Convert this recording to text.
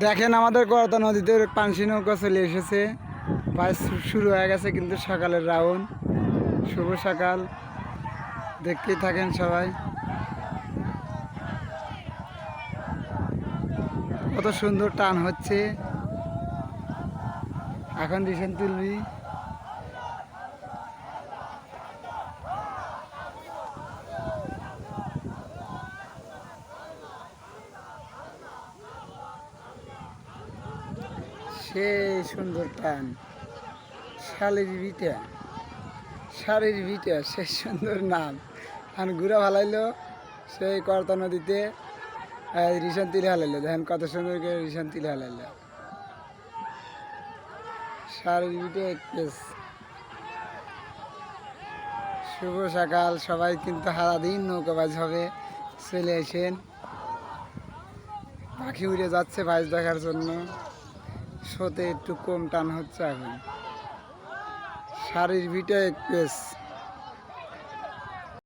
দেখেন আমাদের করতা নদীতে পানসি নৌকা চলে এসেছে। বাস শুরু হয়ে গেছে কিন্তু সকালের রাউন্ড। শুভ সকাল। দেখতেই থাকেন সবাই। কত সুন্দর টান হচ্ছে। এখন রিসেন্ট তুলবি। সেই সুন্দর টান শালির ভিটা। শালির ভিটা সে সুন্দর নাম আর ঘুরে ভালাইলো সেই করতা নদীতে রিসান তিলে হালাইলো দেখেন কত সুন্দর করে রিসান তিলে হালাইলো শালির ভিটা এক্সপ্রেস শুভ সকাল, সবাই কিন্তু সারাদিন নৌকাবাজ হবে, চলে আসেন। পাখি উড়ে যাচ্ছে ভাইজ দেখার জন্য। শোতে একটু কম টান হচ্ছে এখন। শাড়ির ভিটা এক্সপ্রেস